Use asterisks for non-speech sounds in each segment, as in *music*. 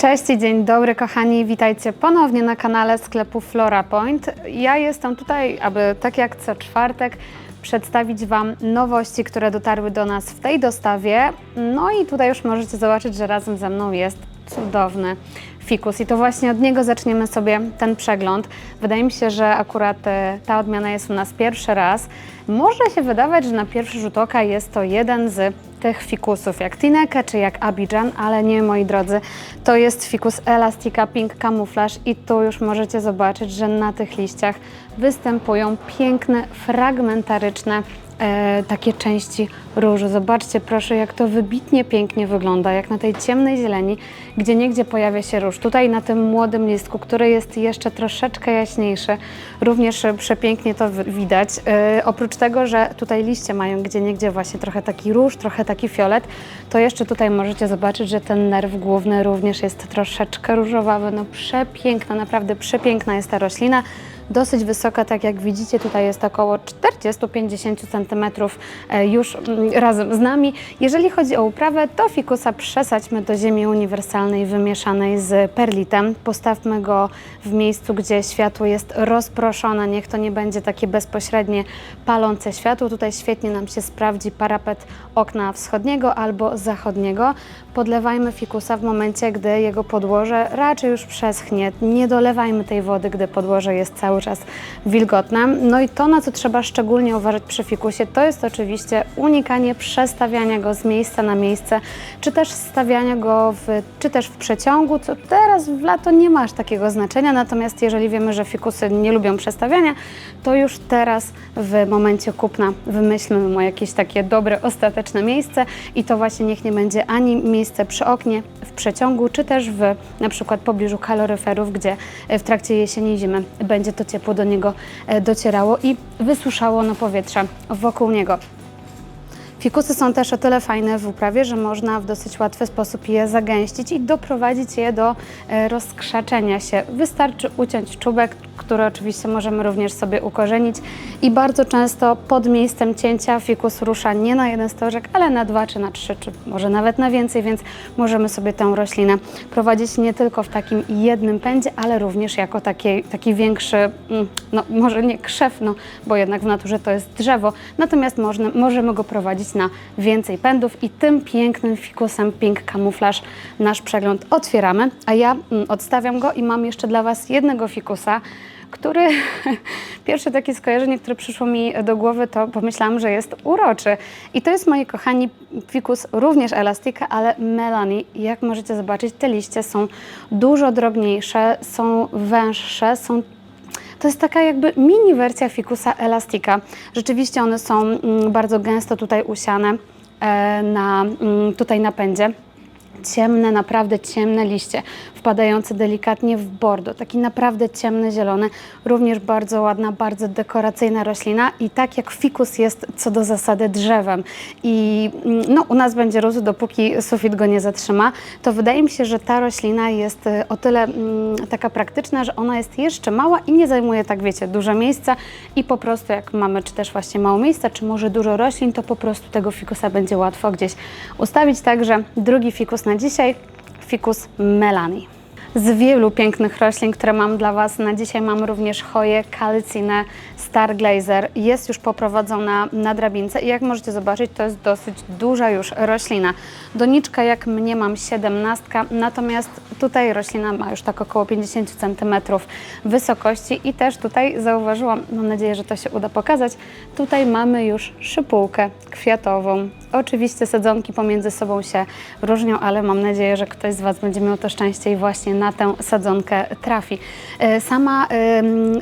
Cześć i dzień dobry kochani, witajcie ponownie na kanale sklepu Flora Point. Ja jestem tutaj, aby tak jak co czwartek przedstawić Wam nowości, które dotarły do nas w tej dostawie. No i tutaj już możecie zobaczyć, że razem ze mną jest cudowny fikus i to właśnie od niego zaczniemy sobie ten przegląd. Wydaje mi się, że akurat e, ta odmiana jest u nas pierwszy raz. Może się wydawać, że na pierwszy rzut oka jest to jeden z tych fikusów, jak Tineke czy jak Abidjan, ale nie, moi drodzy, to jest fikus Elastica Pink Camouflage i tu już możecie zobaczyć, że na tych liściach występują piękne, fragmentaryczne e, takie części różu. Zobaczcie proszę, jak to wybitnie pięknie wygląda, jak na tej ciemnej zieleni, gdzie niegdzie pojawia się róż. Tutaj na tym młodym listku, który jest jeszcze troszeczkę jaśniejszy, również przepięknie to wi- widać. E, oprócz tego, że tutaj liście mają gdzie niegdzie właśnie trochę taki róż, trochę taki fiolet, to jeszcze tutaj możecie zobaczyć, że ten nerw główny również jest troszeczkę różowawy. No przepiękna, naprawdę przepiękna jest ta roślina dosyć wysoka, tak jak widzicie, tutaj jest około 40-50 cm e, już mm, razem z nami. Jeżeli chodzi o uprawę, to fikusa przesadźmy do ziemi uniwersalnej wymieszanej z perlitem. Postawmy go w miejscu, gdzie światło jest rozproszone, niech to nie będzie takie bezpośrednie palące światło. Tutaj świetnie nam się sprawdzi parapet okna wschodniego albo zachodniego. Podlewajmy fikusa w momencie, gdy jego podłoże raczej już przeschnie. Nie dolewajmy tej wody, gdy podłoże jest cały czas wilgotne. No i to, na co trzeba szczególnie uważać przy fikusie, to jest oczywiście unikanie przestawiania go z miejsca na miejsce, czy też stawiania go w, czy też w przeciągu, co teraz w lato nie ma aż takiego znaczenia, natomiast jeżeli wiemy, że fikusy nie lubią przestawiania, to już teraz w momencie kupna wymyślmy mu jakieś takie dobre, ostateczne miejsce i to właśnie niech nie będzie ani miejsce przy oknie, w przeciągu, czy też w na przykład pobliżu kaloryferów, gdzie e, w trakcie jesieni i zimy będzie to ciepło do niego e, docierało i wysuszało no powietrze wokół niego. Fikusy są też o tyle fajne w uprawie, że można w dosyć łatwy sposób je zagęścić i doprowadzić je do e, rozkrzaczenia się. Wystarczy uciąć czubek, który oczywiście możemy również sobie ukorzenić. I bardzo często pod miejscem cięcia fikus rusza nie na jeden stożek, ale na dwa czy na trzy, czy może nawet na więcej, więc możemy sobie tę roślinę prowadzić nie tylko w takim jednym pędzie, ale również jako taki, taki większy, mm, no może nie krzew, no bo jednak w naturze to jest drzewo, natomiast możemy go prowadzić na więcej pędów i tym pięknym fikusem Pink Camouflage nasz przegląd otwieramy, a ja mm, odstawiam go i mam jeszcze dla Was jednego fikusa, który *laughs* pierwsze takie skojarzenie, które przyszło mi do głowy, to pomyślałam, że jest uroczy. I to jest, moi kochani, fikus również elastika, ale Melanie. Jak możecie zobaczyć, te liście są dużo drobniejsze, są węższe, są to jest taka jakby mini wersja fikusa elastika. Rzeczywiście one są mm, bardzo gęsto tutaj usiane e, na, mm, tutaj na pędzie. Ciemne, naprawdę ciemne liście, wpadające delikatnie w bordo, taki naprawdę ciemny zielony, również bardzo ładna, bardzo dekoracyjna roślina i tak jak fikus jest co do zasady drzewem. I mm, no, u nas będzie rósł dopóki sufit go nie zatrzyma, to wydaje mi się, że ta roślina jest e, o tyle mm, taka praktyczna, że ona jest jeszcze mała i nie zajmuje tak wiecie, dużo miejsca. I po prostu jak mamy czy też właśnie mało miejsca, czy może dużo roślin, to po prostu tego fikusa będzie łatwo gdzieś ustawić, także drugi fikus na dzisiaj, fikus Melanie. Z wielu pięknych roślin, które mam dla Was na dzisiaj, mam również choję, kalcinę, Starglazer. Jest już poprowadzona na drabince i jak możecie zobaczyć, to jest dosyć duża już roślina. Doniczka jak mnie mam 17, natomiast tutaj roślina ma już tak około 50 cm wysokości i też tutaj zauważyłam, mam nadzieję, że to się uda pokazać, tutaj mamy już szypułkę kwiatową. Oczywiście sadzonki pomiędzy sobą się różnią, ale mam nadzieję, że ktoś z Was będzie miał to szczęście i właśnie na tę sadzonkę trafi. E, Sama,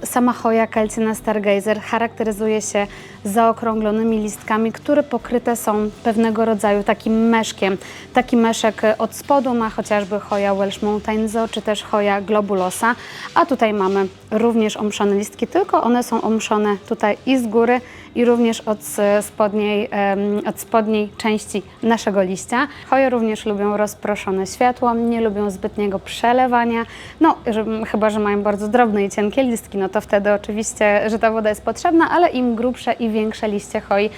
sama choja Calcina stargazer charakteryzuje się zaokrąglonymi listkami, które pokryte są pewnego rodzaju takim meszkiem. Taki meszek od spodu ma chociażby choja Welsh Mountain Zoo, czy też choja globulosa, a tutaj mamy również omszone listki, tylko one są omszone tutaj i z góry, i również od spodniej, od spodniej części naszego liścia. Choje również lubią rozproszone światło, nie lubią zbytniego przelewania, no że, chyba, że mają bardzo drobne i cienkie listki, no to wtedy oczywiście, że ta woda jest potrzebna, ale im grubsze i większe liście choi,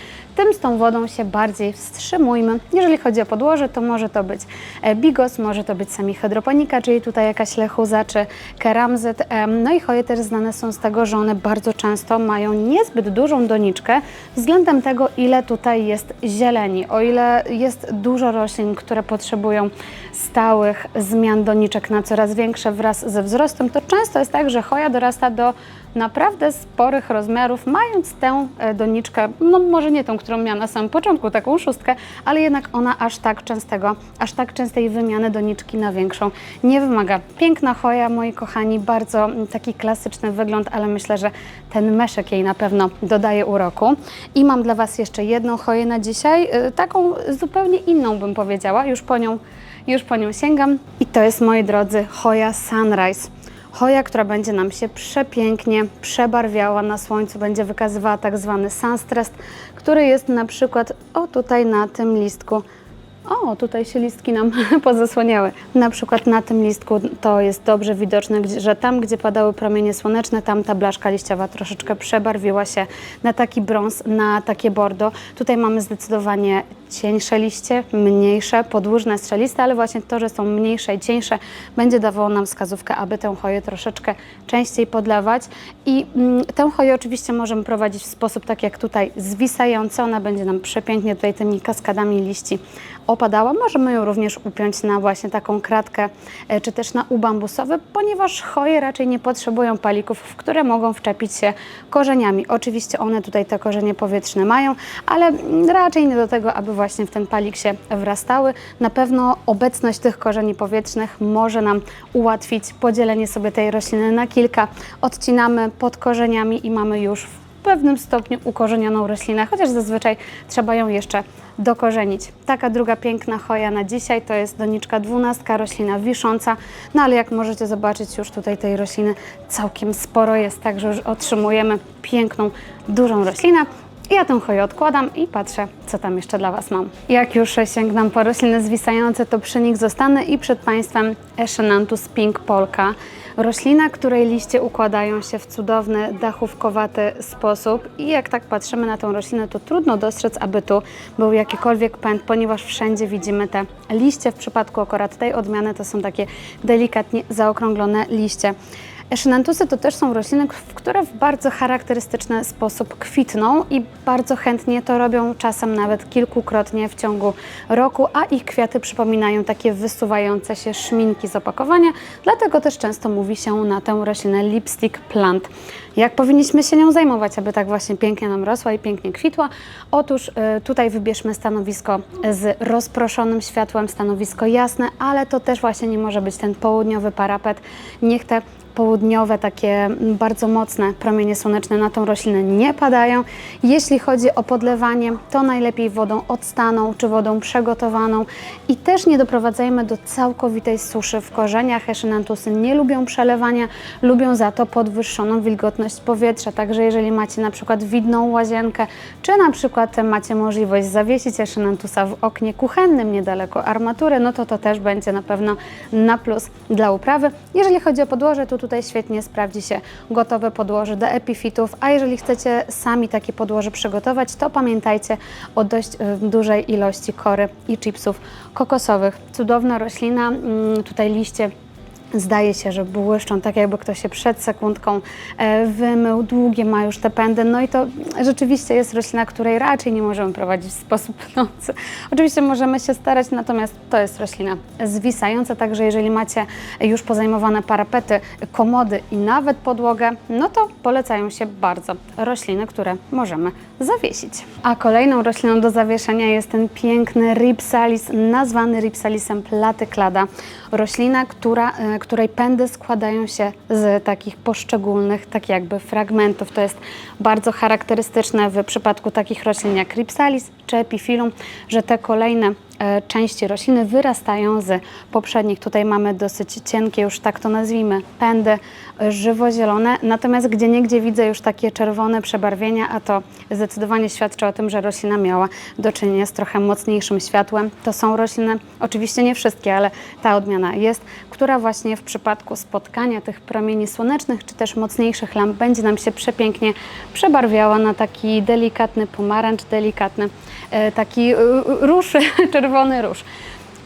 tym z tą wodą się bardziej wstrzymujmy. Jeżeli chodzi o podłoże, to może to być e, bigos, może to być sami hydroponika, czyli tutaj jakaś lechuza czy keramzyt. No i choje też znane są z tego, że one bardzo często mają niezbyt dużą doniczkę względem tego, ile tutaj jest zieleni. O ile jest dużo roślin, które potrzebują stałych zmian doniczek na coraz większe wraz ze wzrostem, to często jest tak, że choja dorasta do naprawdę sporych rozmiarów, mając tę e, doniczkę, no może nie tą, którą miała na samym początku, taką szóstkę, ale jednak ona aż tak częstego, aż tak częstej wymiany doniczki na większą nie wymaga. Piękna choja, moi kochani, bardzo taki klasyczny wygląd, ale myślę, że ten meszek jej na pewno dodaje uroku. I mam dla Was jeszcze jedną choję na dzisiaj, e, taką zupełnie inną bym powiedziała, już po nią, już po nią sięgam. I to jest, moi drodzy, choja Sunrise. Choja, która będzie nam się przepięknie przebarwiała na słońcu, będzie wykazywała tak zwany sunstress, który jest na przykład o tutaj na tym listku. O, tutaj się listki nam *laughs* pozasłaniały. Na przykład na tym listku to jest dobrze widoczne, że tam, gdzie padały promienie słoneczne, tam ta blaszka liściowa troszeczkę przebarwiła się na taki brąz, na takie bordo. Tutaj mamy zdecydowanie cieńsze liście, mniejsze, podłużne, strzeliste, ale właśnie to, że są mniejsze i cieńsze, będzie dawało nam wskazówkę, aby tę choję troszeczkę częściej podlewać. I mm, tę choję oczywiście możemy prowadzić w sposób tak jak tutaj zwisający. Ona będzie nam przepięknie tutaj tymi kaskadami liści opadała. Możemy ją również upiąć na właśnie taką kratkę, e, czy też na u bambusowy, ponieważ choje raczej nie potrzebują palików, w które mogą wczepić się korzeniami. Oczywiście one tutaj te korzenie powietrzne mają, ale mm, raczej nie do tego, aby właśnie w ten palik się wrastały. Na pewno obecność tych korzeni powietrznych może nam ułatwić podzielenie sobie tej rośliny na kilka. Odcinamy pod korzeniami i mamy już w pewnym stopniu ukorzenioną roślinę, chociaż zazwyczaj trzeba ją jeszcze dokorzenić. Taka druga piękna choja na dzisiaj to jest doniczka dwunastka, roślina wisząca, no ale jak możecie zobaczyć już tutaj tej rośliny całkiem sporo jest, także już otrzymujemy piękną, dużą roślinę. Ja tę choję odkładam i patrzę, co tam jeszcze dla Was mam. Jak już sięgnam po rośliny zwisające, to przy nich zostanę i przed Państwem Echinanthus pink polka. Roślina, której liście układają się w cudowny, dachówkowaty sposób i jak tak patrzymy na tę roślinę, to trudno dostrzec, aby tu był jakikolwiek pęd, ponieważ wszędzie widzimy te liście. W przypadku akurat tej odmiany to są takie delikatnie zaokrąglone liście. Echinanthusy to też są rośliny, które w bardzo charakterystyczny sposób kwitną i bardzo chętnie to robią, czasem nawet kilkukrotnie w ciągu roku, a ich kwiaty przypominają takie wysuwające się szminki z opakowania, dlatego też często mówi się na tę roślinę lipstick plant. Jak powinniśmy się nią zajmować, aby tak właśnie pięknie nam rosła i pięknie kwitła? Otóż y, tutaj wybierzmy stanowisko z rozproszonym światłem, stanowisko jasne, ale to też właśnie nie może być ten południowy parapet. Niech te południowe, takie mm, bardzo mocne promienie słoneczne na tą roślinę nie padają. Jeśli chodzi o podlewanie, to najlepiej wodą odstaną czy wodą przygotowaną i też nie doprowadzajmy do całkowitej suszy w korzeniach. Echinanthusy nie lubią przelewania, lubią za to podwyższoną wilgotność powietrza. Także jeżeli macie na przykład widną łazienkę, czy na przykład macie możliwość zawiesić Echinanthusa w oknie kuchennym niedaleko armatury, no to to też będzie na pewno na plus dla uprawy. Jeżeli chodzi o podłoże, to tutaj świetnie sprawdzi się gotowe podłoże do epifitów, a jeżeli chcecie sami takie podłoże przygotować, to pamiętajcie o dość y, dużej ilości kory i chipsów kokosowych. Cudowna roślina, mm, tutaj liście Zdaje się, że błyszczą, tak jakby ktoś się przed sekundką e, wymył, długie ma już te pędy, no i to rzeczywiście jest roślina, której raczej nie możemy prowadzić w sposób *laughs* pnący. Oczywiście możemy się starać, natomiast to jest roślina zwisająca, także jeżeli macie już pozajmowane parapety, komody i nawet podłogę, no to polecają się bardzo rośliny, które możemy zawiesić. A kolejną rośliną do zawieszenia jest ten piękny Ripsalis, nazwany Ripsalisem platyklada. Roślina, która, e, której pędy składają się z takich poszczególnych, tak jakby fragmentów. To jest bardzo charakterystyczne w przypadku takich roślin jak Ripsalis czy Epiphyllum, że te kolejne części rośliny wyrastają z poprzednich. Tutaj mamy dosyć cienkie, już tak to nazwijmy, pędy e, żywo-zielone, natomiast gdzie niegdzie widzę już takie czerwone przebarwienia, a to zdecydowanie świadczy o tym, że roślina miała do czynienia z trochę mocniejszym światłem. To są rośliny, oczywiście nie wszystkie, ale ta odmiana jest, która właśnie w przypadku spotkania tych promieni słonecznych, czy też mocniejszych lamp będzie nam się przepięknie przebarwiała na taki delikatny pomarańcz, delikatny e, taki e, róż, *laughs* czerwony róż.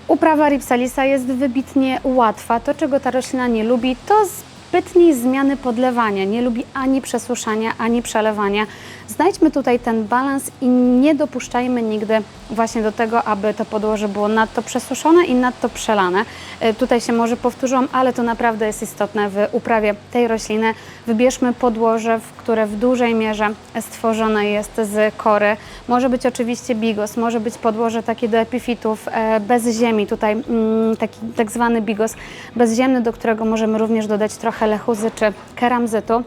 Uprawa Ripsalisa jest wybitnie łatwa. To, czego ta roślina nie lubi, to zbytniej zmiany podlewania. Nie lubi ani przesuszania, ani przelewania. Znajdźmy tutaj ten balans i nie dopuszczajmy nigdy właśnie do tego, aby to podłoże było nadto przesuszone i nadto przelane. E, Tutaj się może powtórzą, ale to naprawdę jest istotne w uprawie tej rośliny. Wybierzmy podłoże, które w dużej mierze stworzone jest z kory. Może być oczywiście bigos, może być podłoże takie do epifitów e, bez ziemi. Tutaj mm, taki tak zwany bigos bezziemny, do którego możemy również dodać trochę lechuzy czy keramzytu.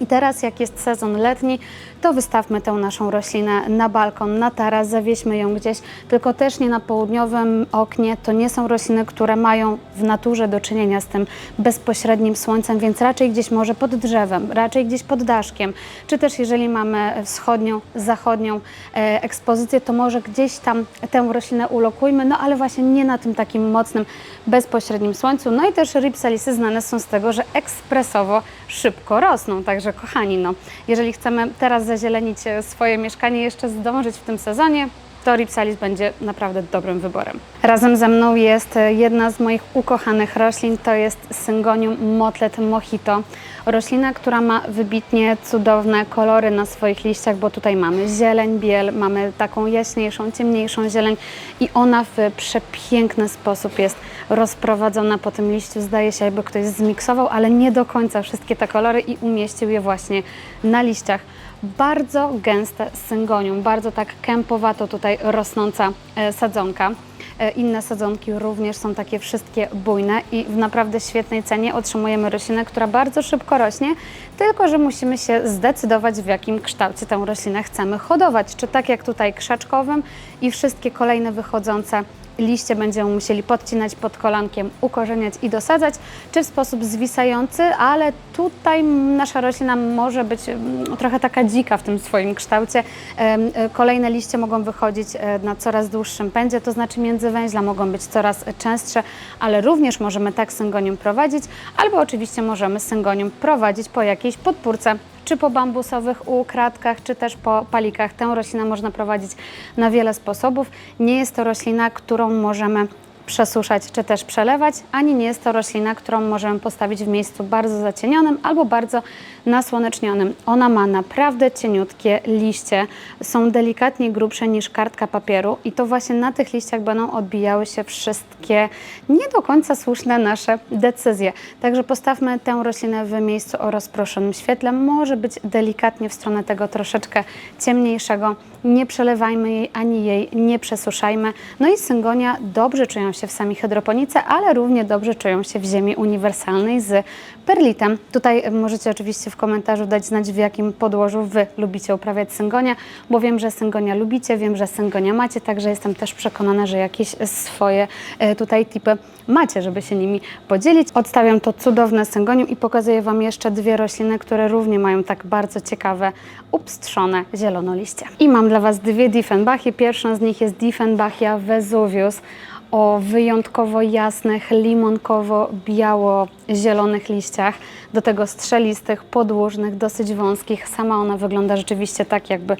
I teraz, jak jest sezon letni, to wystawmy tę naszą roślinę na balkon, na taras, zawieźmy ją gdzieś, tylko też nie na południowym oknie. To nie są rośliny, które mają w naturze do czynienia z tym bezpośrednim słońcem, więc raczej gdzieś może pod drzewem, raczej gdzieś pod daszkiem, czy też jeżeli mamy wschodnią, zachodnią e, ekspozycję, to może gdzieś tam tę roślinę ulokujmy, no ale właśnie nie na tym takim mocnym, bezpośrednim słońcu. No i też ripsalisy znane są z tego, że ekspresowo szybko rosną, także kochani, no, jeżeli chcemy teraz zazielenić e, swoje mieszkanie, jeszcze zdążyć w tym sezonie, to Ripsalis będzie naprawdę dobrym wyborem. Razem ze mną jest e, jedna z moich ukochanych roślin, to jest Syngonium motlet mojito. Roślina, która ma wybitnie cudowne kolory na swoich liściach, bo tutaj mamy zieleń, biel, mamy taką jaśniejszą, ciemniejszą zieleń i ona w przepiękny sposób jest rozprowadzona po tym liściu. Zdaje się, jakby ktoś zmiksował, ale nie do końca wszystkie te kolory i umieścił je właśnie na liściach bardzo gęste syngonium, bardzo tak kępowato tutaj rosnąca e, sadzonka. E, Inne sadzonki również są takie wszystkie bujne i w naprawdę świetnej cenie otrzymujemy roślinę, która bardzo szybko rośnie, tylko że musimy się zdecydować w jakim kształcie tę roślinę chcemy hodować. Czy tak jak tutaj krzaczkowym i wszystkie kolejne wychodzące liście będziemy musieli podcinać pod kolankiem, ukorzeniać i dosadzać, czy w sposób zwisający, ale tutaj nasza roślina może być mm, trochę taka dzika w tym swoim kształcie. E, Kolejne liście mogą wychodzić e, na coraz dłuższym pędzie, to znaczy międzywęźla mogą być coraz częstsze, ale również możemy tak syngonium prowadzić, albo oczywiście możemy syngonium prowadzić po jakiejś podpórce czy po bambusowych ukratkach, czy też po palikach. Tę roślinę można prowadzić na wiele sposobów. Nie jest to roślina, którą możemy przesuszać czy też przelewać, ani nie jest to roślina, którą możemy postawić w miejscu bardzo zacienionym albo bardzo nasłonecznionym. Ona ma naprawdę cieniutkie liście, są delikatnie grubsze niż kartka papieru i to właśnie na tych liściach będą odbijały się wszystkie nie do końca słuszne nasze decyzje. Także postawmy tę roślinę w miejscu o rozproszonym świetle. Może być delikatnie w stronę tego troszeczkę ciemniejszego. Nie przelewajmy jej ani jej nie przesuszajmy. No i syngonia dobrze czują się w samej hydroponice, ale równie dobrze czują się w ziemi uniwersalnej z perlitem. Tutaj możecie oczywiście w komentarzu dać znać, w jakim podłożu Wy lubicie uprawiać syngonia, bo wiem, że syngonia lubicie, wiem, że syngonia macie, także jestem też przekonana, że jakieś swoje e, tutaj tipy macie, żeby się nimi podzielić. Odstawiam to cudowne syngonium i pokazuję Wam jeszcze dwie rośliny, które równie mają tak bardzo ciekawe, upstrzone zielonoliście. I mam dla Was dwie Diefenbachie. Pierwszą z nich jest Diefenbachia Vesuvius o wyjątkowo jasnych, limonkowo-biało-zielonych liściach, do tego strzelistych, podłużnych, dosyć wąskich. Sama ona wygląda rzeczywiście tak, jakby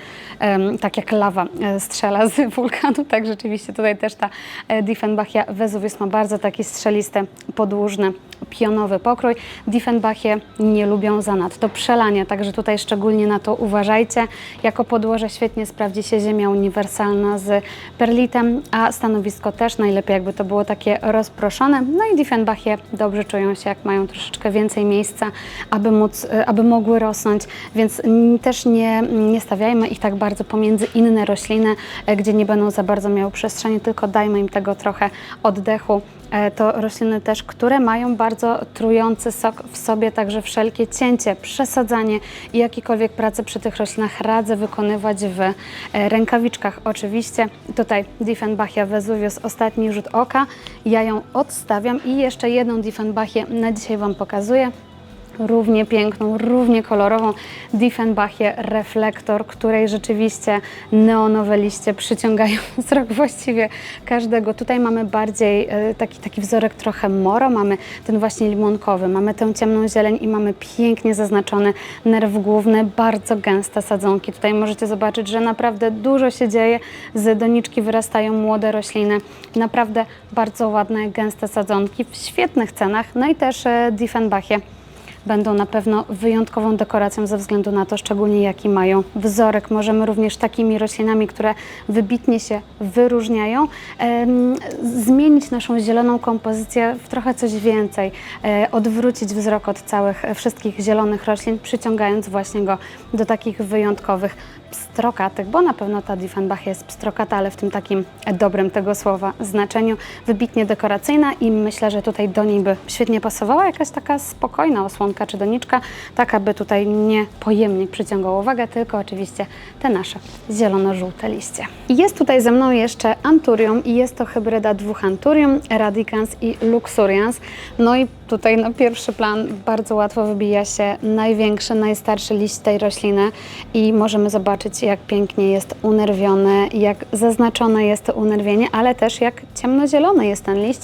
tak jak lawa e, strzela z *laughs* wulkanu, tak rzeczywiście tutaj też ta e, Diefenbachia Vesuvius ma bardzo taki strzelisty, podłużny, pionowy pokrój. Diefenbachie nie lubią zanadto przelania, także tutaj szczególnie na to uważajcie. Jako podłoże świetnie sprawdzi się ziemia uniwersalna z perlitem, a stanowisko też najlepiej jakby to było takie rozproszone. No i Diefenbachie dobrze czują się, jak mają troszeczkę więcej miejsca, aby, móc, e, aby mogły rosnąć, więc też nie, nie stawiajmy ich tak bardzo pomiędzy inne rośliny, e, gdzie nie będą za bardzo miały przestrzeni, tylko dajmy im tego trochę oddechu To rośliny też, które mają bardzo trujący sok w sobie, także wszelkie cięcie, przesadzanie i jakiekolwiek prace przy tych roślinach radzę wykonywać w e, rękawiczkach. Oczywiście tutaj Diefenbachia Vesuvius, ostatni rzut oka. Ja ją odstawiam i jeszcze jedną Diefenbachię na dzisiaj Wam pokazuję równie piękną, równie kolorową Diefenbachię Reflektor, której rzeczywiście neonowe liście przyciągają *laughs* wzrok właściwie każdego. Tutaj mamy bardziej e, taki, taki wzorek trochę moro, mamy ten właśnie limonkowy, mamy tę ciemną zieleń i mamy pięknie zaznaczony nerw główny, bardzo gęste sadzonki. Tutaj możecie zobaczyć, że naprawdę dużo się dzieje, z doniczki wyrastają młode rośliny, naprawdę bardzo ładne, gęste sadzonki w świetnych cenach, no i też e, Diefenbachie będą na pewno wyjątkową dekoracją ze względu na to, szczególnie jaki mają wzorek. Możemy również takimi roślinami, które wybitnie się wyróżniają, zmienić naszą zieloną kompozycję w trochę coś więcej, e, odwrócić wzrok od całych e, wszystkich zielonych roślin, przyciągając właśnie go do takich wyjątkowych pstrokatych, bo na pewno ta Diefenbach jest pstrokata, ale w tym takim dobrym tego słowa znaczeniu, wybitnie dekoracyjna i myślę, że tutaj do niej by świetnie pasowała jakaś taka spokojna osłonka czy doniczka, tak aby tutaj nie pojemnik przyciągał uwagę, tylko oczywiście te nasze zielono-żółte liście. Jest tutaj ze mną jeszcze Anturium i jest to hybryda dwóch Anturium, Radicans i Luxurians. No i tutaj na pierwszy plan bardzo łatwo wybija się największy, najstarszy liść tej rośliny i możemy zobaczyć, jak pięknie jest unerwione, jak zaznaczone jest to unerwienie, ale też jak ciemnozielony jest ten liść.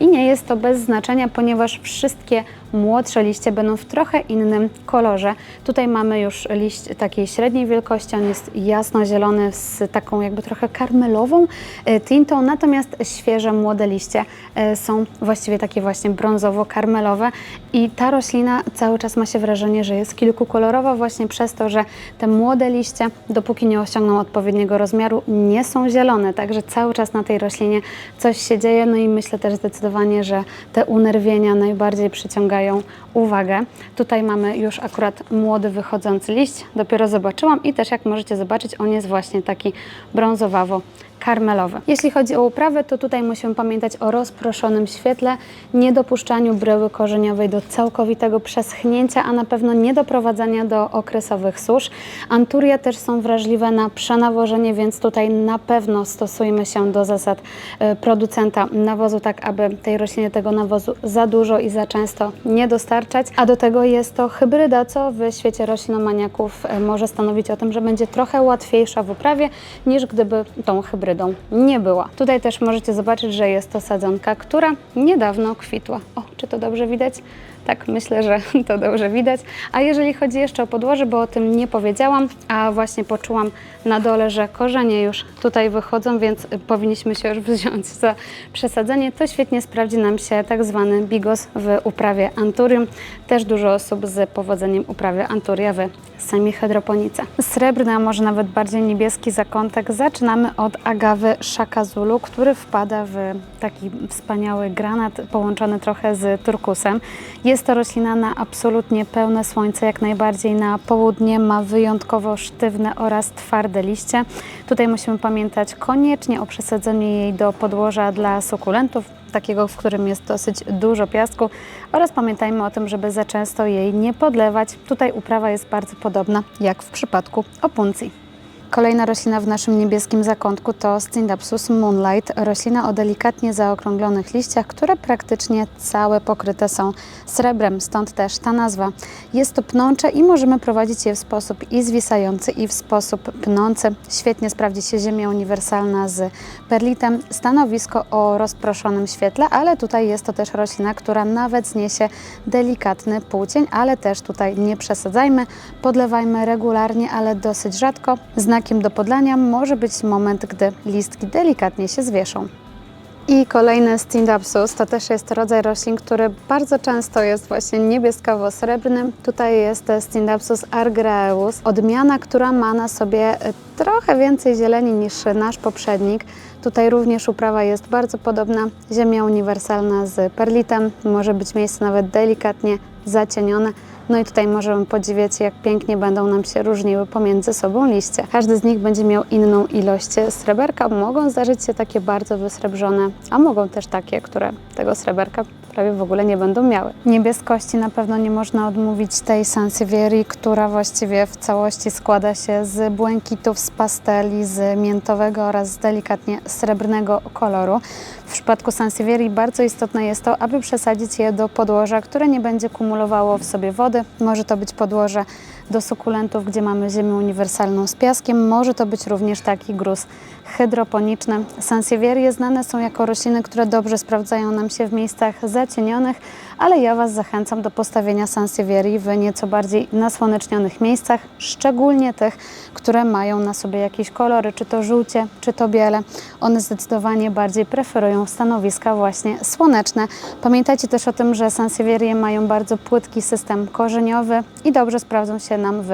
I nie jest to bez znaczenia, ponieważ wszystkie młodsze liście będą w trochę innym kolorze. Tutaj mamy już liść takiej średniej wielkości, on jest jasnozielony z taką jakby trochę karmelową e, tintą, natomiast świeże młode liście e, są właściwie takie właśnie brązowo-karmelowe. I ta roślina cały czas ma się wrażenie, że jest kilkukolorowa właśnie przez to, że te młode liście, dopóki nie osiągną odpowiedniego rozmiaru, nie są zielone, także cały czas na tej roślinie coś się dzieje, no i myślę też zdecydowanie, że te unerwienia najbardziej przyciągają uwagę. Tutaj mamy już akurat młody wychodzący liść, dopiero zobaczyłam i też jak możecie zobaczyć, on jest właśnie taki brązowawo Jeśli chodzi o uprawę, to tutaj musimy pamiętać o rozproszonym świetle, niedopuszczaniu bryły korzeniowej do całkowitego przeschnięcia, a na pewno nie doprowadzania do okresowych susz. Anturia też są wrażliwe na przenawożenie, więc tutaj na pewno stosujmy się do zasad e, producenta nawozu, tak aby tej roślinie tego nawozu za dużo i za często nie dostarczać. A do tego jest to hybryda, co w świecie roślinomaniaków e, może stanowić o tym, że będzie trochę łatwiejsza w uprawie niż gdyby tą hybrydą nie była. Tutaj też możecie zobaczyć, że jest to sadzonka, która niedawno kwitła. O, czy to dobrze widać? Tak, myślę, że *laughs* to dobrze widać. A jeżeli chodzi jeszcze o podłoże, bo o tym nie powiedziałam, a właśnie poczułam na dole, że korzenie już tutaj wychodzą, więc powinniśmy się już *laughs* wziąć za przesadzenie, to świetnie sprawdzi nam się tak zwany bigos w uprawie anturium. Też dużo osób z powodzeniem uprawia anturia w sami hydroponice. Srebrny, a może nawet bardziej niebieski zakątek zaczynamy od agawy Shakazulu, który wpada w taki wspaniały granat połączony trochę z turkusem. Jest to roślina na absolutnie pełne słońce, jak najbardziej na południe, ma wyjątkowo sztywne oraz twarde liście. Tutaj musimy pamiętać koniecznie o przesadzeniu jej do podłoża dla sukulentów, takiego, w którym jest dosyć dużo piasku oraz pamiętajmy o tym, żeby za często jej nie podlewać. Tutaj uprawa jest bardzo podobna jak w przypadku opuncji. Kolejna roślina w naszym niebieskim zakątku to Scindapsus moonlight, roślina o delikatnie zaokrąglonych liściach, które praktycznie całe pokryte są srebrem, stąd też ta nazwa. Jest to pnącze i możemy prowadzić je w sposób i zwisający, i w sposób pnący. Świetnie sprawdzi się ziemia uniwersalna z perlitem, stanowisko o rozproszonym świetle, ale tutaj jest to też roślina, która nawet zniesie delikatny półcień, ale też tutaj nie przesadzajmy, podlewajmy regularnie, ale dosyć rzadko. Znakiem do podlania może być moment, gdy listki delikatnie się zwieszą. I kolejny Scindapsus to też jest rodzaj roślin, który bardzo często jest właśnie niebieskawo-srebrny. Tutaj jest Scindapsus argraeus, odmiana, która ma na sobie e, trochę więcej zieleni niż nasz poprzednik. Tutaj również uprawa jest bardzo podobna. Ziemia uniwersalna z perlitem. Może być miejsce nawet delikatnie zacienione. No i tutaj możemy podziwiać, jak pięknie będą nam się różniły pomiędzy sobą liście. Każdy z nich będzie miał inną ilość sreberka. Mogą zdarzyć się takie bardzo wysrebrzone, a mogą też takie, które tego sreberka prawie w ogóle nie będą miały. Niebieskości na pewno nie można odmówić tej Sansevierii, która właściwie w całości składa się z błękitów, z pasteli, z miętowego oraz z delikatnie srebrnego koloru. W przypadku Sansevierii bardzo istotne jest to, aby przesadzić je do podłoża, które nie będzie kumulowało w sobie wody. Może to być podłoże do sukulentów, gdzie mamy ziemię uniwersalną z piaskiem. Może to być również taki gruz hydroponiczny. Sansievierie znane są jako rośliny, które dobrze sprawdzają nam się w miejscach zacienionych, ale ja Was zachęcam do postawienia Sansevierii w nieco bardziej nasłonecznionych miejscach, szczególnie tych, które mają na sobie jakieś kolory, czy to żółcie, czy to biele. One zdecydowanie bardziej preferują stanowiska właśnie słoneczne. Pamiętajcie też o tym, że Sansevierie mają bardzo płytki system korzeniowy i dobrze sprawdzą się nam w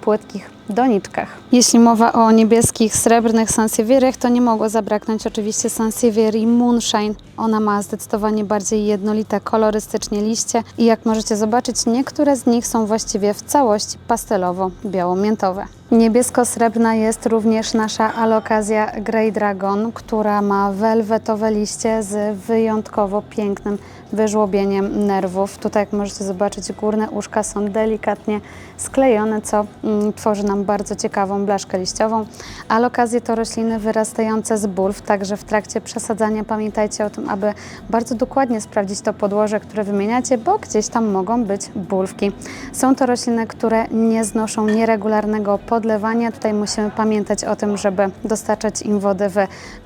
płytkich doniczkach. Jeśli mowa o niebieskich, srebrnych Sansevieriach, to nie mogło zabraknąć oczywiście Sansevierii Moonshine. Ona ma zdecydowanie bardziej jednolite kolorystycznie liście i jak możecie zobaczyć, niektóre z nich są właściwie w całości pastelowo-biało-miętowe. Niebiesko-srebrna jest również nasza alokazja Grey Dragon, która ma welwetowe liście z wyjątkowo pięknym wyżłobieniem nerwów. Tutaj, jak możecie zobaczyć, górne uszka są delikatnie sklejone, co mm, tworzy nam bardzo ciekawą blaszkę liściową. Alokazje to rośliny wyrastające z bulw, także w trakcie przesadzania pamiętajcie o tym, aby bardzo dokładnie sprawdzić to podłoże, które wymieniacie, bo gdzieś tam mogą być bulwki. Są to rośliny, które nie znoszą nieregularnego podlewania. Tutaj musimy pamiętać o tym, żeby dostarczać im wody w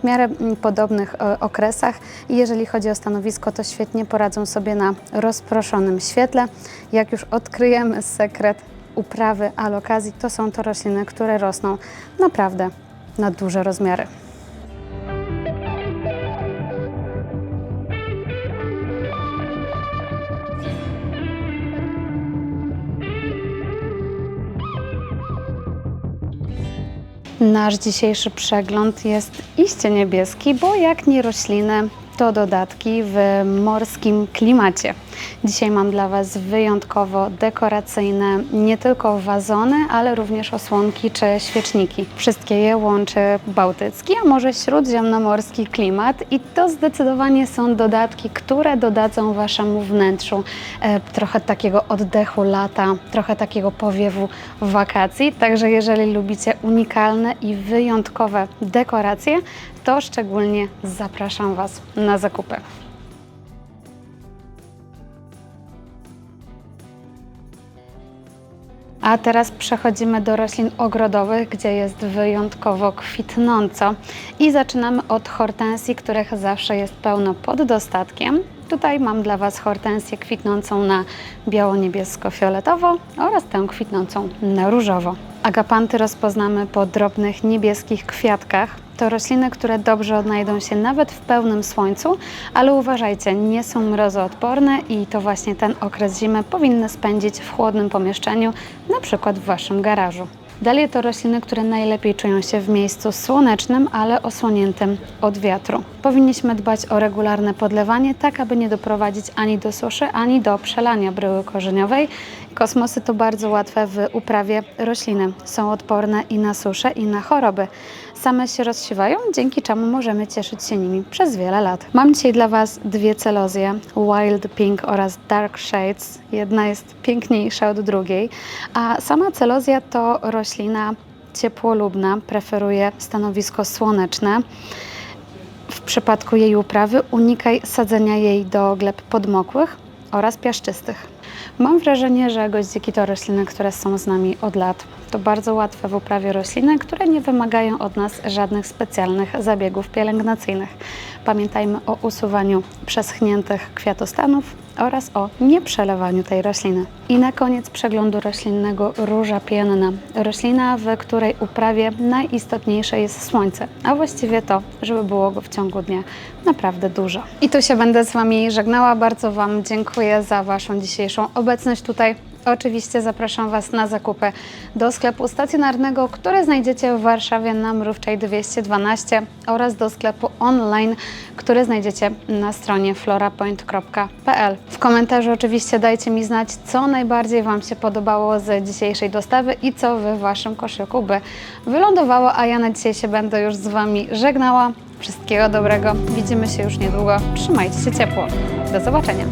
miarę podobnych e, okresach. I jeżeli chodzi o stanowisko, to świetnie poradzą sobie na rozproszonym świetle. Jak już odkryjemy sekret uprawy alokazji, to są to rośliny, które rosną naprawdę na duże rozmiary. Nasz dzisiejszy przegląd jest iście niebieski, bo jak nie rośliny, to dodatki w morskim klimacie. Dzisiaj mam dla Was wyjątkowo dekoracyjne nie tylko wazony, ale również osłonki czy świeczniki. Wszystkie je łączy bałtycki, a może śródziemnomorski klimat i to zdecydowanie są dodatki, które dodadzą Waszemu wnętrzu e, trochę takiego oddechu lata, trochę takiego powiewu wakacji. Także jeżeli lubicie unikalne i wyjątkowe dekoracje, to szczególnie zapraszam Was na zakupy. A teraz przechodzimy do roślin ogrodowych, gdzie jest wyjątkowo kwitnąco. I zaczynamy od hortensji, których zawsze jest pełno pod dostatkiem. Tutaj mam dla Was hortensję kwitnącą na biało-niebiesko-fioletowo oraz tę kwitnącą na różowo. Agapanty rozpoznamy po drobnych niebieskich kwiatkach. To rośliny, które dobrze odnajdą się nawet w pełnym słońcu, ale uważajcie, nie są mrozoodporne i to właśnie ten okres zimy powinny spędzić w chłodnym pomieszczeniu, na przykład w Waszym garażu. Dalie to rośliny, które najlepiej czują się w miejscu słonecznym, ale osłoniętym od wiatru. Powinniśmy dbać o regularne podlewanie, tak aby nie doprowadzić ani do suszy, ani do przelania bryły korzeniowej. Kosmosy to bardzo łatwe w uprawie rośliny. Są odporne i na suszę, i na choroby. Same się rozsiewają, dzięki czemu możemy cieszyć się nimi przez wiele lat. Mam dzisiaj dla Was dwie celozje, Wild Pink oraz Dark Shades. Jedna jest piękniejsza od drugiej, a sama celozja to roślina ciepłolubna, preferuje stanowisko słoneczne. W przypadku jej uprawy unikaj sadzenia jej do gleb podmokłych oraz piaszczystych. Mam wrażenie, że goździki to rośliny, które są z nami od lat. To bardzo łatwe w uprawie rośliny, które nie wymagają od nas żadnych specjalnych zabiegów pielęgnacyjnych. Pamiętajmy o usuwaniu przeschniętych kwiatostanów oraz o nieprzelewaniu tej rośliny. I na koniec przeglądu roślinnego róża pienna. Roślina, w której uprawie najistotniejsze jest słońce, a właściwie to, żeby było go w ciągu dnia naprawdę dużo. I tu się będę z Wami żegnała. Bardzo Wam dziękuję za Waszą dzisiejszą obecność tutaj. Oczywiście zapraszam Was na zakupy do sklepu stacjonarnego, który znajdziecie w Warszawie na Mrówczej 212 oraz do sklepu online, który znajdziecie na stronie florapoint.pl. W komentarzu oczywiście dajcie mi znać, co najbardziej Wam się podobało z dzisiejszej dostawy i co w Waszym koszyku by wylądowało, a ja na dzisiaj się będę już z Wami żegnała. Wszystkiego dobrego. Widzimy się już niedługo. Trzymajcie się ciepło. Do zobaczenia.